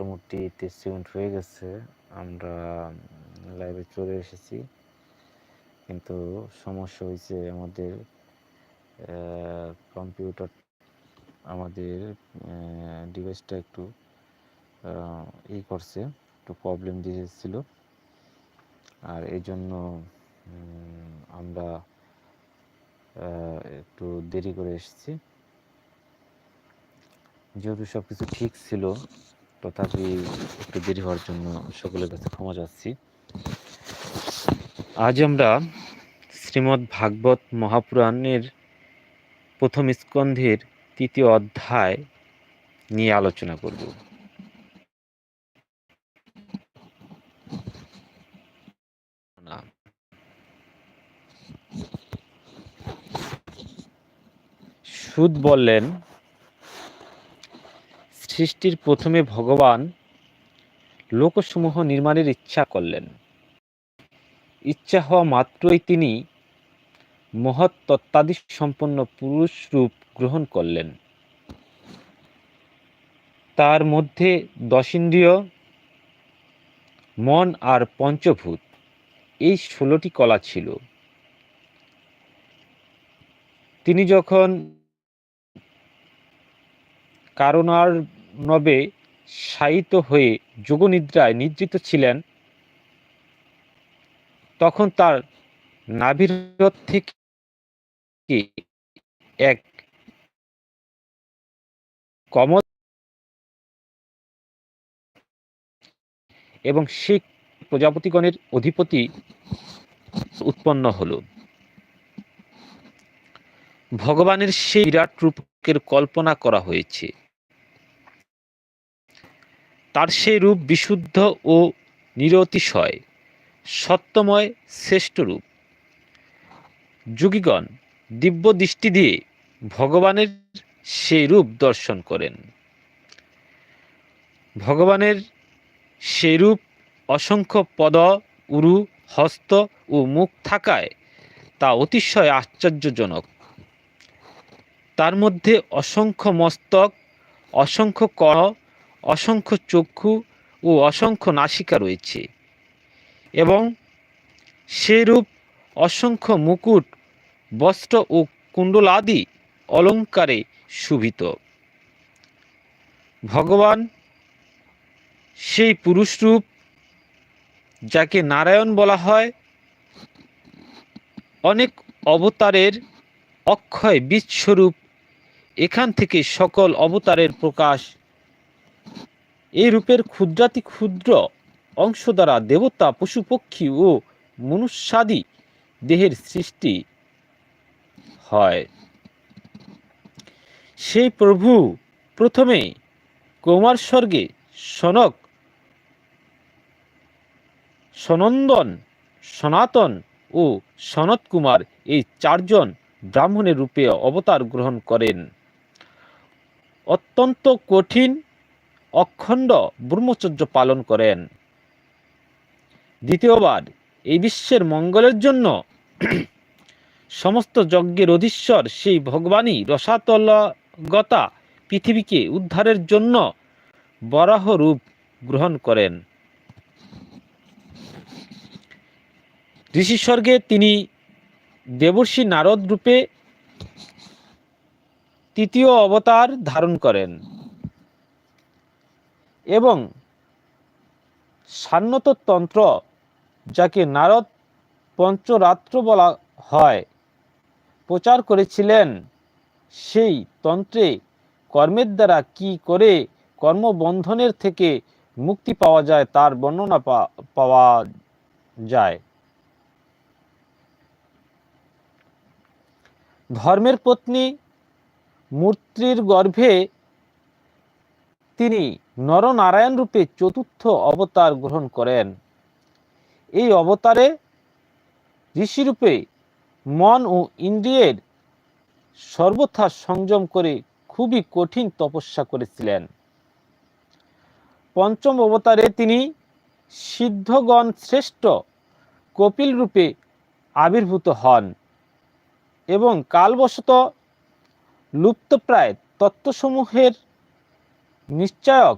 মোটামুটি তেইশ সেকেন্ড হয়ে গেছে। আমরা লাইভে চলে এসেছি। কিন্তু সমস্যা হয়েছে আমাদের কম্পিউটার আমাদের ডিভাইসটা একটু ই করছে, একটু প্রবলেম দিয়েছিল। আর এই জন্য আমরা একটু দেরি করে এসেছি। যেহেতু সব কিছু ঠিক ছিল তথাপি একটু দেরি হওয়ার জন্য সকলের কাছে ক্ষমা যাচ্ছি আজ আমরা শ্রীমদ্ ভাগবত মহাপুরাণের প্রথম স্কন্ধের তৃতীয় অধ্যায় নিয়ে আলোচনা করব। সুদ বললেন সৃষ্টির প্রথমে ভগবান লোকসমূহ নির্মাণের ইচ্ছা করলেন। ইচ্ছা হওয়া মাত্রই তিনি মহৎ তত্ত্বাদি সম্পন্ন পুরুষ রূপ গ্রহণ করলেন। তার মধ্যে দশিন্দ্রিয়, মন আর পঞ্চভূত, এই ষোলোটি কলা ছিল। তিনি যখন কারণার নবে শায়িত হয়ে যোগনিদ্রায় নিদ্রিত ছিলেন, তখন তার নাভির থেকে এক কমল এবং সেই প্রজাপতিগণের অধিপতি উৎপন্ন হল। ভগবানের সেই বিরাট রূপের কল্পনা করা হয়েছে। তার সেই রূপ বিশুদ্ধ ও নিরতিশয়, সত্যময় শ্রেষ্ঠ রূপ। যুগীগণ দিব্য দৃষ্টি দিয়ে ভগবানের সেই রূপ দর্শন করেন। ভগবানের সেই রূপ অসংখ্য পদ, উরু, হস্ত ও মুখ থাকায় তা অতিশয় আশ্চর্যজনক। তার মধ্যে অসংখ্য মস্তক, অসংখ্য কর অসংখ্য চক্ষু ও অসংখ্য নাসিকা রয়েছে এবং সেরূপ অসংখ্য মুকুট, বস্ত্র ও কুণ্ডলাদি অলঙ্কারে শুভিত। ভগবান সেই পুরুষরূপ, যাকে নারায়ণ বলা হয়, অনেক অবতারের অক্ষয় বিশ্বরূপ এখান থেকে সকল অবতারের প্রকাশ এই রূপের ক্ষুদ্রাতি ক্ষুদ্র অংশ দ্বারা দেবতা পশু পক্ষী ও মনুষ্যাদি দেহের সৃষ্টি হয়। সেই প্রভু প্রথমে কুমার স্বর্গে সনক, সনন্দন, সনাতন ও সনত কুমার এই চারজন ব্রাহ্মণের রূপে অবতার গ্রহণ করেন। অত্যন্ত কঠিন অখণ্ড ব্রহ্মচর্য পালন করেন। দ্বিতীয়বার এই বিশ্বের মঙ্গলের জন্য সমস্ত যজ্ঞের অধীশ্বর সেই ভগবানই রসাতলগতা পৃথিবীকে উদ্ধারের জন্য বরাহ রূপ গ্রহণ করেন। ঋষি স্বর্গে তিনি দেবর্ষী নারদ রূপে তৃতীয় অবতার ধারণ করেন। এবং সান্নততন্ত্র যাকে নারদ পঞ্চরাত্র বলা হয়, প্রচার করেছিলেন। সেই তন্ত্রে কর্মের দ্বারা কি করে কর্মবন্ধনের থেকে মুক্তি পাওয়া যায়, তার বর্ণনা পাওয়া যায়। ধর্মের পত্নী মূর্তির গর্ভে তিনি নরনারায়ণ রূপে চতুর্থ অবতার গ্রহণ করেন। এই অবতারে ঋষিরূপে মন ও ইন্দ্রিয়ের সর্বথা সংযম করে খুবই কঠিন তপস্যা করেছিলেন। পঞ্চম অবতারে তিনি সিদ্ধগণ শ্রেষ্ঠ কপিল রূপে আবির্ভূত হন এবং কালবশত লুপ্তপ্রায় তত্ত্বসমূহের নিশ্চয়ক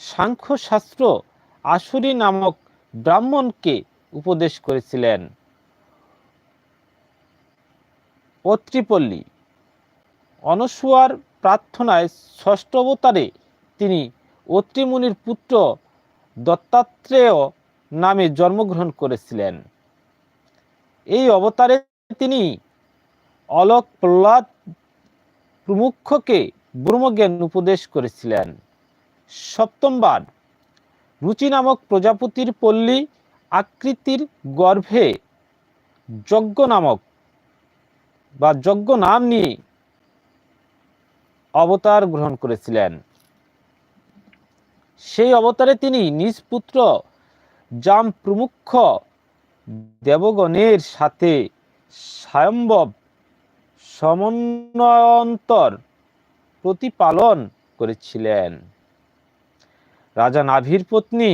সাংখ্যশাস্ত্র আসুরি নামক ব্রাহ্মণকে উপদেশ করেছিলেন। অত্রিপল্লী অনসুয়ার প্রার্থনায় ষষ্ঠ অবতারে তিনি অত্রিমুনির পুত্র দত্তাত্রেয় নামে জন্মগ্রহণ করেছিলেন। এই অবতারে তিনি অলক প্রহ্লাদ প্রমুখকে ব্রহ্মজ্ঞান উপদেশ করেছিলেন। সপ্তমবার রুচি নামক প্রজাপতির পল্লী আকৃতির গর্ভে যজ্ঞ নামক বা যজ্ঞ নাম নিয়ে অবতার গ্রহণ করেছিলেন। সেই অবতারে তিনি নিজ পুত্র জাম প্রমুখ দেবগণের সাথে স্বয়ম্ভব সমন্বয়ন্তর প্রতিপালন করেছিলেন। রাজা নাভির পত্নী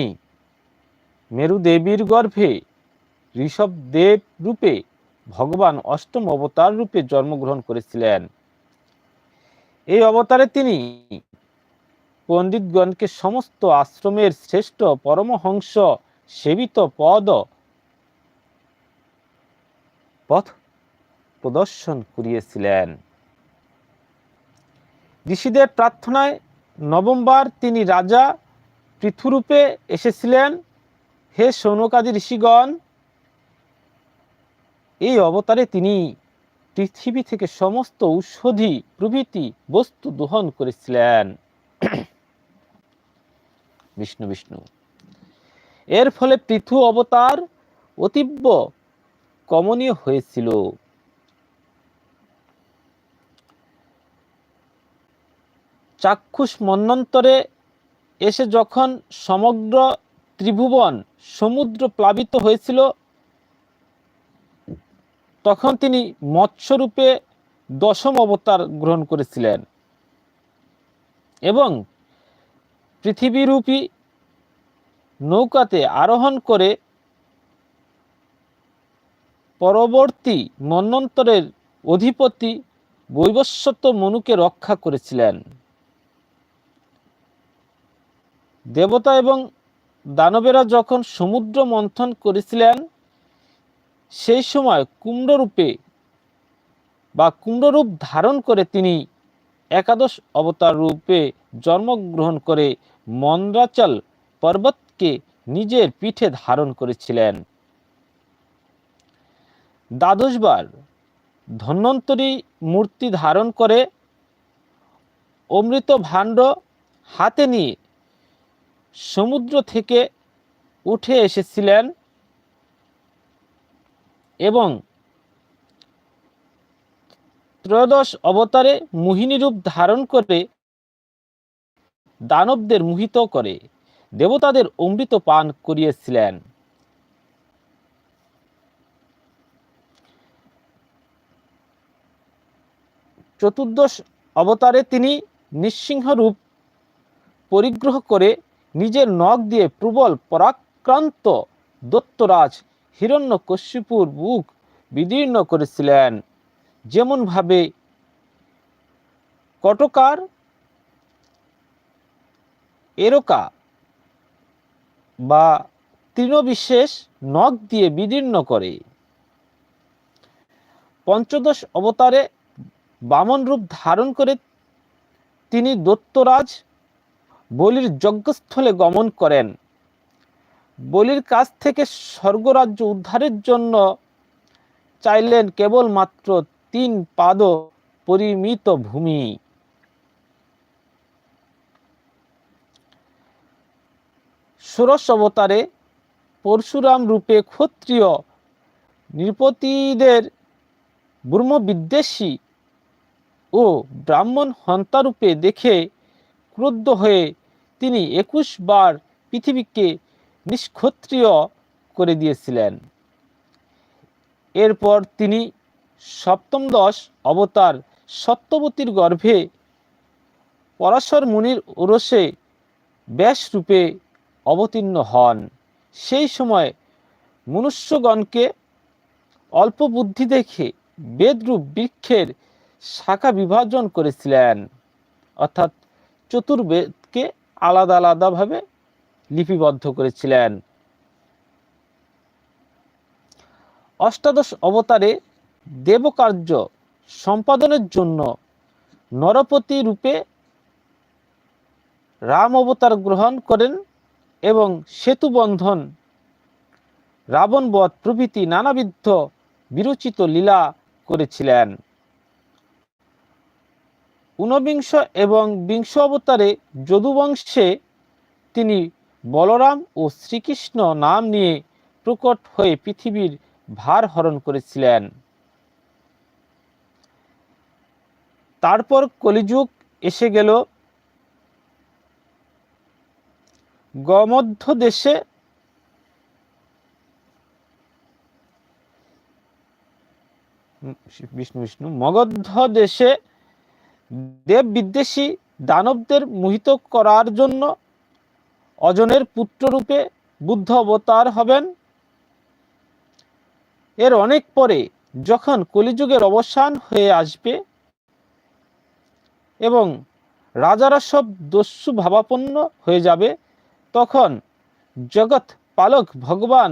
মেরু দেবীর গর্ভে ঋষভ দেব রূপে ভগবান অষ্টম অবতার রূপে জন্মগ্রহণ করেছিলেন। এই অবতারে তিনি পণ্ডিতগণকে সমস্ত আশ্রমের শ্রেষ্ঠ পরমহংস সেবিত পদ পথ প্রদর্শন করিয়েছিলেন। ঋষিদের প্রার্থনায় নবমবার তিনি রাজা পৃথুরূপে এসেছিলেন হে সৌনকাদি ঋষিগণ। এই অবতারে তিনি পৃথিবী থেকে সমস্ত ঔষধি, প্রভৃতি বস্তু দহন করেছিলেন। বিষ্ণু বিষ্ণু, এর ফলে পৃথু অবতার অতীব্য কমনীয় হয়েছিল। চাক্ষুষ মন্বন্তরে এসে যখন সমগ্র ত্রিভুবন সমুদ্র প্লাবিত হয়েছিল, তখন তিনি মৎস্যরূপে দশম অবতার গ্রহণ করেছিলেন এবং পৃথিবীরূপী নৌকাতে আরোহণ করে পরবর্তী মন্বন্তরের অধিপতি বৈবস্বত মনুকে রক্ষা করেছিলেন। দেবতা এবং দানবেরা যখন সমুদ্র মন্থন করেছিলেন, সেই সময় কুম্ভরূপে বা কুম্ভরূপ ধারণ করে তিনি একাদশ অবতার রূপে জন্মগ্রহণ করে মন্দ্রাচল পর্বতকে নিজের পিঠে ধারণ করেছিলেন। দ্বাদশবার ধন্বন্তরী মূর্তি ধারণ করে অমৃত ভাণ্ড হাতে নিয়ে সমুদ্র থেকে উঠে এসেছিলেন এবং ত্রয়োদশ অবতারে মোহিনী রূপ ধারণ করে দানবদের মোহিত করে, দেবতাদের অমৃত পান করিয়েছিলেন। চতুর্দশ অবতারে তিনি নৃসিংহ রূপ পরিগ্রহ করে নিজের নখ দিয়ে প্রবল পরাক্রান্ত দত্তরাজ হিরণ্য কশ্যপুর বুক বিদীর্ণ করেছিলেন। যেমনভাবে কটকার এরকা বা তৃণবিশেষ নখ দিয়ে বিদীর্ণ করে। পঞ্চদশ অবতারে বামন রূপ ধারণ করে তিনি দত্তরাজ বলির যজ্ঞস্থলে গমন করেন। বলির কাছ থেকে স্বর্গরাজ্য উদ্ধারের জন্য চাইলেন কেবলমাত্র তিন পাদ পরিমিত ভূমি। ষোড়শ অবতারে পরশুরাম রূপে ক্ষত্রিয় নৃপতিদের ব্রহ্মবিদ্বেষী ও ব্রাহ্মণ হন্তারূপে দেখে ক্রুদ্ধ হয়ে তিনি একুশ বার পৃথিবীকে নিষ্ক্ষত্রিয় করে দিয়েছিলেন। এরপর তিনি সপ্তম দশ অবতার সত্যবতীর গর্ভে পরাশর মুনির ওরসে ব্যাস রূপে অবতীর্ণ হন। সেই সময় মনুষ্যগণকে অল্প বুদ্ধি দেখে বেদরূপ বৃক্ষের শাখা বিভাজন করেছিলেন। অর্থাৎ চতুর্বেদকে আলাদা আলাদাভাবে লিপিবদ্ধ করেছিলেন। অষ্টাদশ অবতারে দেবকার্য সম্পাদনের জন্য নরপতি রূপে রাম অবতার গ্রহণ করেন এবং সেতু বন্ধন রাবণবধ প্রভৃতি নানাবিধ বিরচিত লীলা করেছিলেন। ঊনবিংশ এবং বিংশ অবতারে যদুবংশে তিনি বলরাম ও শ্রীকৃষ্ণ নাম নিয়ে প্রকট হয়ে পৃথিবীর ভার হরণ করেছিলেন। তারপর কলিযুগ এসে গেল। গমধ্য দেশে বিষ্ণু বিষ্ণু মগধ দেশে দেব বিদ্বেষী দানবদের মোহিত করার জন্য অজনের পুত্ররূপে বুদ্ধ অবতার হবেন। এর অনেক পরে যখন কলিযুগের অবসান হয়ে আসবে এবং রাজারা সব দস্যু ভাবাপন্ন হয়ে যাবে, তখন জগৎ পালক ভগবান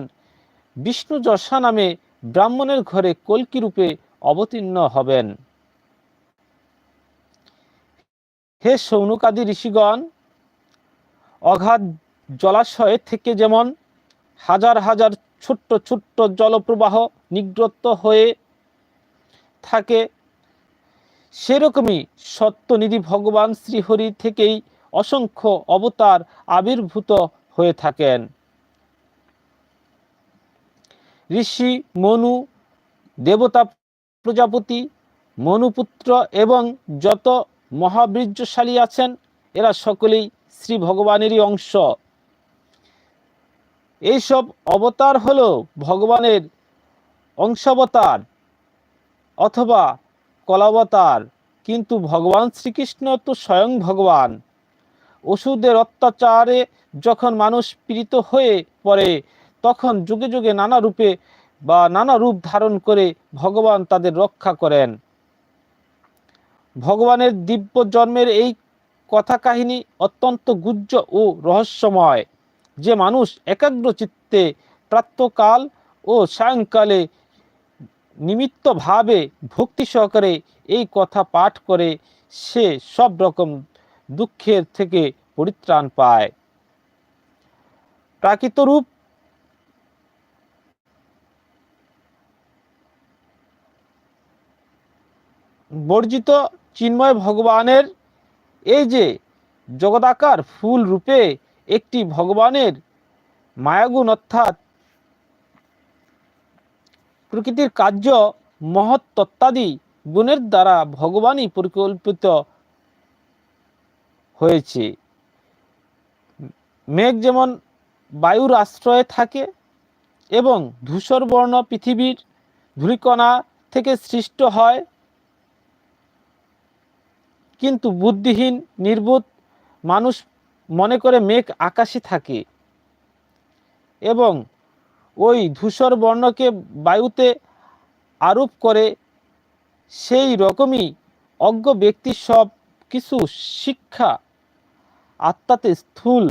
বিষ্ণু যশা নামে ব্রাহ্মণের ঘরে কলকি রূপে অবতীর্ণ হবেন। হে সৌনকাদি ঋষিগণ, অগাধ জলাশয় থেকে যেমন হাজার হাজার ছোট্ট ছোট্ট জলপ্রবাহ নিগ্রত হয়ে থাকে, সেরকমই সত্যনিধি ভগবান শ্রীহরি থেকেই অসংখ্য অবতার আবির্ভূত হয়ে থাকেন। ঋষি, মনু, দেবতা, প্রজাপতি, মনুপুত্র এবং যত মহাবীর্যশালী আছেন, এরা সকলেই শ্রী ভগবানেরই অংশ। এইসব অবতার হল ভগবানের অংশাবতার অথবা কলাবতার, কিন্তু ভগবান শ্রীকৃষ্ণ তো স্বয়ং ভগবান। ওষুধের অত্যাচারে যখন মানুষ পীড়িত হয়ে পড়ে, তখন যুগে যুগে নানা রূপে বা নানা রূপ ধারণ করে ভগবান তাদের রক্ষা করেন। ভগবানের দিব্য জন্মের এই কথা কাহিনী অত্যন্ত গুজ্জ ও রহস্যময়। যে মানুষ একাগ্র চিত্তে প্রাত্যকাল ও সায়ংকালে নিমিত্তভাবে ভক্তি সহকারে এই কথা পাঠ করে, সে সব রকম দুঃখের থেকে পরিত্রাণ পায়। প্রাকৃত রূপ বর্জিত চিন্ময় ভগবানের এই যে জগদাকার ফুল রূপে একটি ভগবানের মায়াগুণ অর্থাৎ প্রকৃতির কার্য মহৎ তত্ত্বাদি গুণের দ্বারা ভগবানই পরিকল্পিত হয়েছে। মেঘ যেমন বায়ুর আশ্রয়ে থাকে এবং ধূসর বর্ণ পৃথিবীর ধূলিকণা থেকে সৃষ্ট হয় কিন্তু বুদ্ধিহীন, নির্বোধ মানুষ মনে করে মেঘ আকাশে থাকে এবং ওই ধূসর বর্ণকে বায়ুতে আরোপ করে সেই রকমই অজ্ঞ ব্যক্তি সব কিছু শিক্ষা, আত্মাতে স্থূল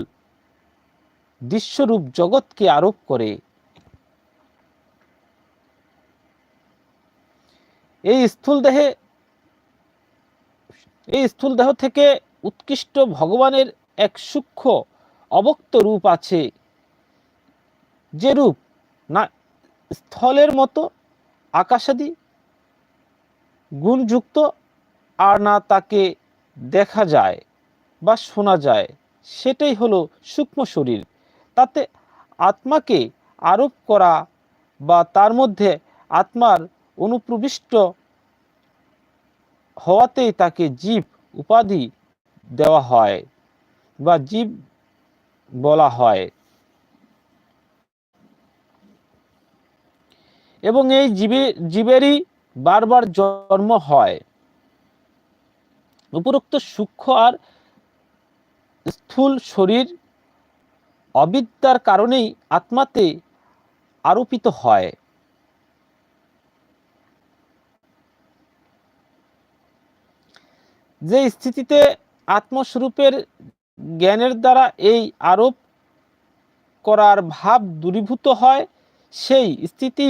দৃশ্যরূপ জগৎকে আরোপ করে। এই স্থূল দেহে এই স্থূল দেহ থেকে উৎকৃষ্ট ভগবানের এক সূক্ষ্ম অবক্ত রূপ আছে। যে রূপ না, স্থলের মতো আকাশাদি গুণযুক্ত আর না তাকে দেখা যায় বা শোনা যায়, সেটাই হলো সূক্ষ্ম শরীর। তাতে আত্মাকে আরোপ করা বা তার মধ্যে আত্মার অনুপ্রবিষ্ট হওয়াতেই তাকে জীব উপাধি দেওয়া হয় বা জীব বলা হয়। এবং এই জীবে, জীবেরই বারবার জন্ম হয়। উপরোক্ত সূক্ষ্ম আর স্থূল শরীর অবিদ্যার কারণেই আত্মাতে আরোপিত হয়। যে স্থিতিতে আত্মস্বরূপের জ্ঞানের দ্বারা এই আরোপ করার ভাব দূরীভূত হয়, সেই স্থিতি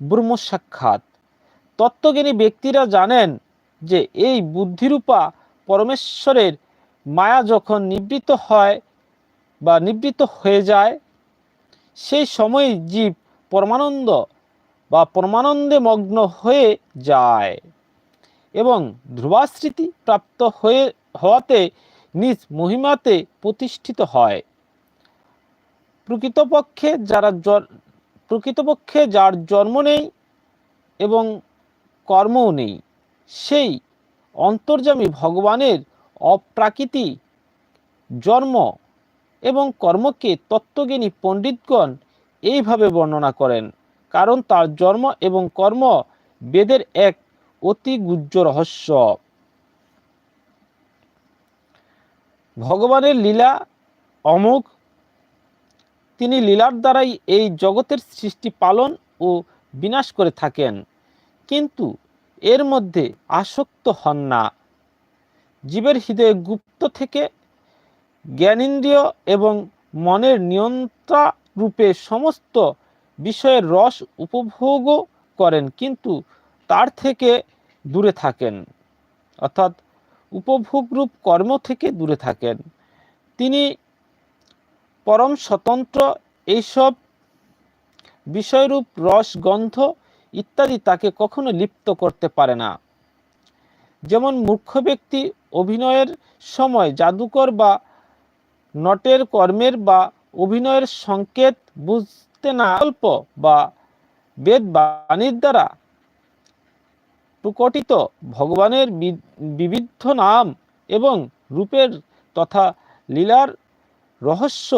ব্রহ্ম সাক্ষাৎ তত্ত্বজ্ঞানী ব্যক্তিরা জানেন যে এই বুদ্ধিরূপা পরমেশ্বরের মায়া যখন নিবৃত হয় বা নিবৃত্ত হয়ে যায়, সেই সময় জীব পরমানন্দ বা পরমানন্দে মগ্ন হয়ে যায়। এবং ধ্রুবাস্মৃতি প্রাপ্ত হয়ে, হওয়াতে নিজ মহিমাতে প্রতিষ্ঠিত হয়। প্রকৃতপক্ষে যারা প্রকৃতপক্ষে যার জন্ম নেই এবং কর্মও নেই, সেই অন্তর্জামী ভগবানের অপ্রাকৃতি জন্ম এবং কর্মকে তত্ত্বজ্ঞানী পণ্ডিতগণ এইভাবে বর্ণনা করেন। কারণ তার জন্ম এবং কর্ম বেদের এক অতি গুজ্জ রহস্য। ভগবানের লীলা অমুক তিনি লীলার দ্বারাই এই জগতের সৃষ্টি পালন ও বিনাশ করে থাকেন। কিন্তু এর মধ্যে আসক্ত হন না। জীবের হৃদয়ে গুপ্ত থেকে জ্ঞানেন্দ্রিয় এবং মনের নিয়ন্ত্রা রূপে সমস্ত বিষয়ের রস উপভোগও করেন। কিন্তু তার থেকে দূরে থাকেন। অর্থাৎ উপভোগরূপ কর্ম থেকে দূরে থাকেন। তিনি পরম স্বতন্ত্র এইসব বিষয়রূপ রস, গন্ধ ইত্যাদি তাকে কখনো লিপ্ত করতে পারে না। যেমন মূর্খ ব্যক্তি অভিনয়ের সময় জাদুকর বা নটের কর্মের বা অভিনয়ের সংকেত বুঝতে না অল্প বা বেদ বাণীর দ্বারা প্রকটিত। ভগবানের বিবিধ নাম এবং রূপের তথা লীলার রহস্য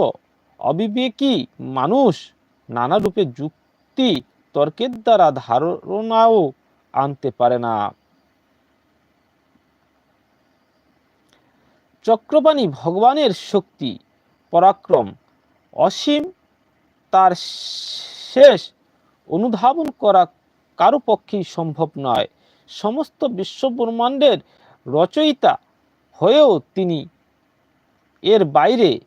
অবিবেকী মানুষ নানা রূপে যুক্তি তর্কের দ্বারা ধারণাও আনতে পারে না। চক্রবাণী ভগবানের শক্তি, পরাক্রম অসীম, তার শেষ অনুধাবন করা কারও পক্ষেই সম্ভব নয়। সমস্ত বিশ্বব্রহ্মাণ্ডের রচয়িতা হয়েও তিনি এর বাইরে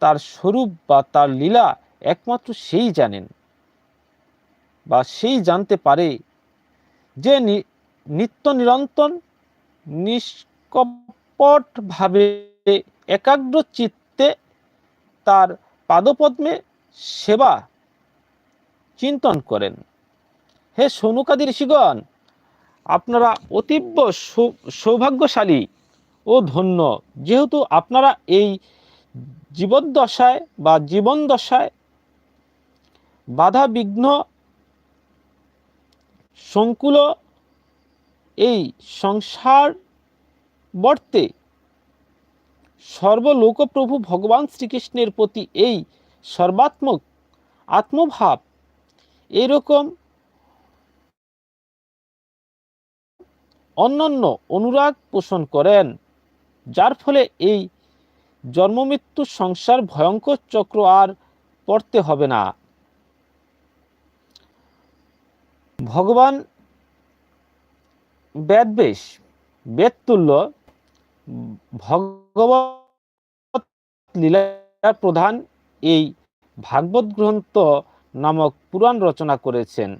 তার স্বরূপ বা তার লীলা একমাত্র সেই জানেন বা সেই জানতে পারে যে নিত্য নিরন্তর নিষ্কপটভাবে একাগ্র চিত্তে তার পাদপদ্মে সেবা চিন্তন করেন। হে সৌনকাদি ঋষিগণ আপনারা অতীব্য সৌভাগ্যশালী ও ধন্য। যেহেতু আপনারা এই জীবদ্দশায় বা জীবন দশায় বাধা বিঘ্ন সংকুল এই সংসার বর্তে সর্বলোকপ্রভু ভগবান শ্রীকৃষ্ণের প্রতি এই সর্বাত্মক আত্মভাব এরকম অন্যান্য অনুরাগ পোষণ করেন, যার ফলে এই জন্মমৃত্যু সংসার ভয়ঙ্কর চক্র আর পড়তে হবে না। ভগবান বেদবেশ বেদতুল্য ভগবত লীলার প্রধান এই ভাগবত গ্রন্থ নামক পুরাণ রচনা করেছেন।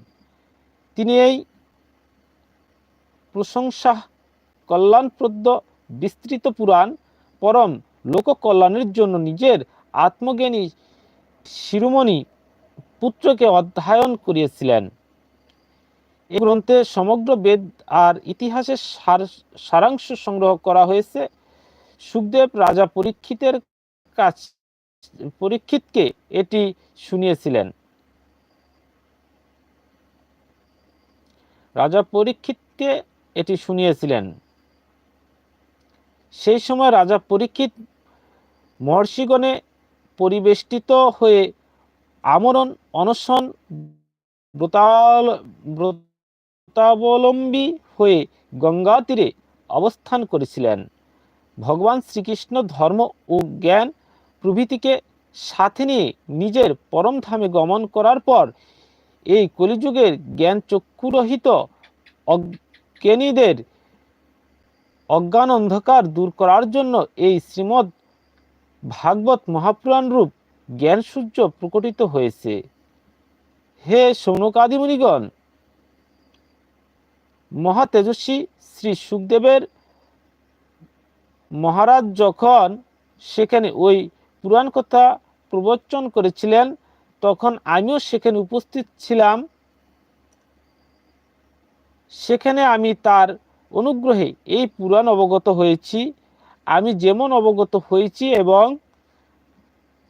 তিনি এই প্রশংসা, কল্যাণপ্রদ, বিস্তৃত পুরাণ, পরম লোককল্যাণের জন্য নিজের আত্মজ্ঞানী শিরোমণি পুত্রকে অধ্যয়ন করিয়েছিলেন। এ গ্রন্থে সমগ্র বেদ আর ইতিহাসের সার, সারাংশ সংগ্রহ করা হয়েছে। সুখদেব রাজা পরীক্ষিতের কাছ, পরীক্ষিতকে এটি শুনিয়েছিলেন। রাজা পরীক্ষিতকে এটি শুনিয়েছিলেন। সেই সময় রাজা পরীক্ষিত মহর্ষিগণে পরিবেষ্টিত হয়ে আমরণ অনশন ব্রতাবলম্বী হয়ে গঙ্গা তীরে অবস্থান করেছিলেন। ভগবান শ্রীকৃষ্ণ ধর্ম ও জ্ঞান প্রভৃতিকে সাথে নিয়ে নিজের পরমধামে গমন করার পর এই কলিযুগের জ্ঞান চক্ষুরহিত অজ্ঞানীদের অজ্ঞান অন্ধকার দূর করার জন্য এই শ্রীমৎ ভাগবত মহাপুরাণ রূপ জ্ঞান সূর্য প্রকটিত হয়েছে। হে সৌনকাদি মুনিগণ মহা তেজস্বী শ্রী সুখদেবের মহারাজ যখন সেখানে ওই পুরাণ কথা প্রবচন করেছিলেন, তখন আমিও সেখানে উপস্থিত ছিলাম। সেখানে আমি তার অনুগ্রহে এই পুরাণ অবগত হয়েছি। আমি যেমন অবগত হয়েছি এবং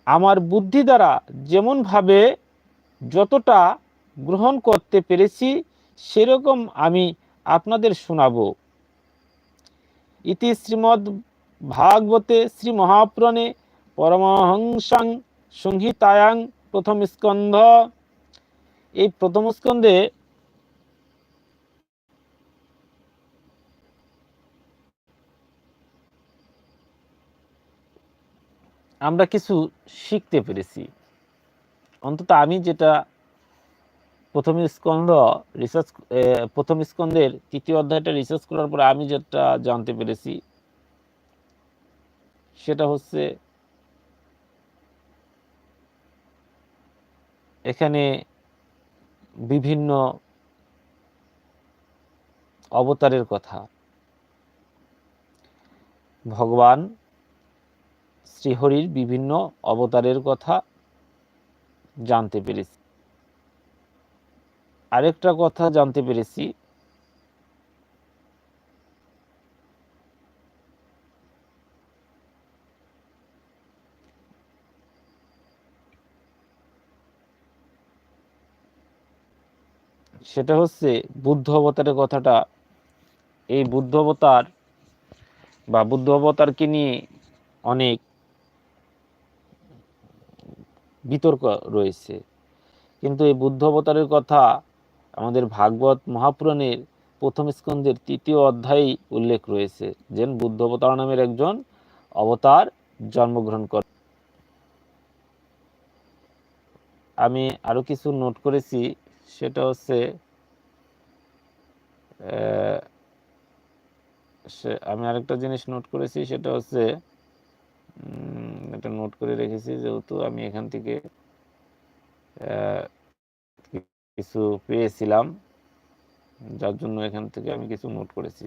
আমার বুদ্ধি দ্বারা যেমনভাবে যতটা গ্রহণ করতে পেরেছি, সেরকম আমি আপনাদের শোনাব। ইতি শ্রীমদ্ ভাগবতে শ্রী মহাপ্রণে পরমহংসাং সংহিতায়াং প্রথম স্কন্ধ। এই প্রথম স্কন্ধে আমরা কিছু শিখতে পেরেছি। অন্তত আমি যেটা প্রথম স্কন্ধ রিসার্চ প্রথম স্কন্ধের তৃতীয় অধ্যায়টা রিসার্চ করার পরে আমি যেটা জানতে পেরেছি, সেটা হচ্ছে এখানে বিভিন্ন অবতারের কথা। ভগবান শ্রীহরির বিভিন্ন অবতারের কথা জানতে পেরেছি। আরেকটা কথা জানতে পেরেছি। সেটা হচ্ছে বুদ্ধ অবতারের কথাটা। এই বুদ্ধ অবতার বা বুদ্ধ অবতারকে নিয়ে অনেক বিতর্ক রয়েছে। কিন্তু এই বুদ্ধ অবতারের কথা আমাদের ভাগবত মহাপুরাণের প্রথম স্কন্ধের তৃতীয় অধ্যায়ে উল্লেখ রয়েছে যেন বুদ্ধ অবতার নামের একজন অবতার জন্মগ্রহণ করে আমি আরও কিছু নোট করেছি, সেটা হচ্ছে আমি আরেকটা জিনিস নোট করেছি, সেটা হচ্ছে এটা নোট করে রেখেছি যেহেতু আমি এখান থেকে কিছু পেয়েছিলাম, যার জন্য এখান থেকে আমি কিছু নোট করেছি।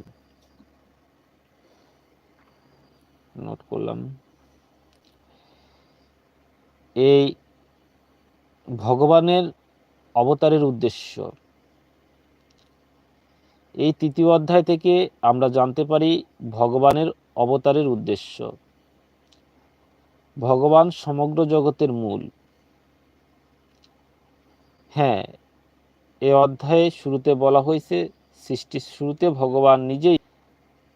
নোট করলাম। এই ভগবানের অবতারের উদ্দেশ্য। এই তৃতীয় অধ্যায় থেকে আমরা জানতে পারি ভগবানের অবতারের উদ্দেশ্য। ভগবান সমগ্র জগতের মূল। হ্যাঁ এ অধ্যায়ে শুরুতে বলা হয়েছে, সৃষ্টির শুরুতে ভগবান নিজেই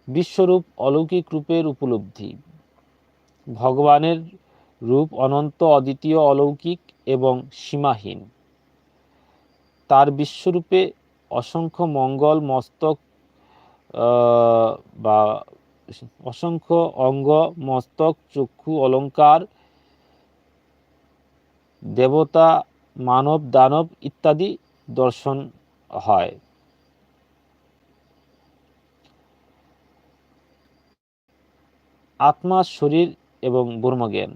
বিশ্বরূপ অলৌকিক রূপের উপলব্ধি। ভগবানের রূপ অনন্ত, অদ্বিতীয়, অলৌকিক এবং সীমাহীন। তার বিশ্বরূপে অসংখ্য মঙ্গল, মস্তক বা অসংখ্য অঙ্গ, মস্তক, চক্ষু, অলঙ্কার, দেবতা, মানব, দানব ইত্যাদি দর্শন হয়। আত্মা, শরীর এবং ব্রহ্মজ্ঞান।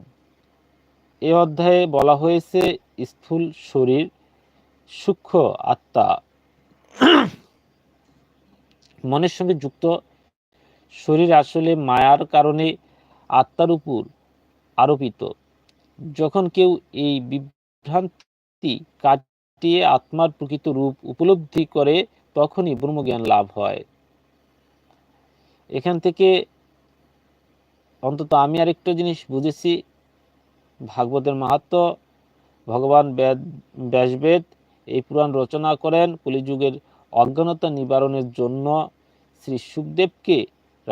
এ অধ্যায়ে বলা হয়েছে, স্থূল শরীর, সূক্ষ্ম আত্মা। মনের সঙ্গে যুক্ত শরীর আসলে মায়ার কারণে আত্মার উপর আরোপিত। যখন কেউ এই বিভ্রান্তি কাটিয়ে আত্মার প্রকৃত রূপ উপলব্ধি করে, তখনই ব্রহ্মজ্ঞান লাভ হয়। এখান থেকে অন্তত আমি আরেকটা জিনিস বুঝেছি। ভাগবতের মাহাত্ম, ভগবান বেদ, ব্যাসবেদ এই পুরাণ রচনা করেন কলিযুগের অজ্ঞানতা নিবারণের জন্য। শ্রী সুখদেবকে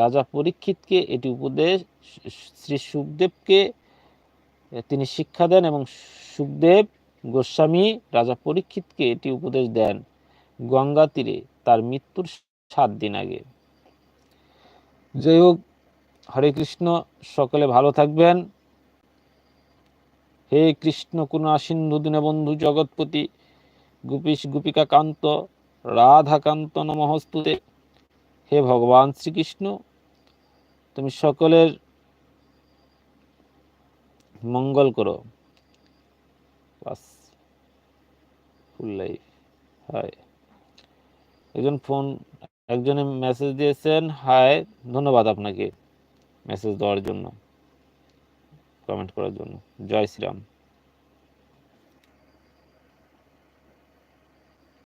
রাজা পরীক্ষিতকে এটি উপদেশ, শ্রী সুখদেবকে তিনি শিক্ষা দেন এবং সুখদেব গোস্বামী রাজা পরীক্ষিতকে এটি উপদেশ দেন গঙ্গা তীরে তার মৃত্যুর সাত দিন আগে। যাই হোক, হরে কৃষ্ণ, সকলে ভালো থাকবেন। হে কৃষ্ণ কুণা সিন্ধু দীনবন্ধু জগৎপতি, গোপীশ গোপিকা কান্ত রাধাকান্ত নমহস্তুতে হে ভগবান শ্রীকৃষ্ণ। তুমি সকলের মঙ্গল করো। বাস ফুল লাইফ হাই একজন ফোন, একজনে মেসেজ দিয়েছেন হাই ধন্যবাদ আপনাকে মেসেজ দেওয়ার জন্য কমেন্ট করার জন্য। জয় শ্রীরাম।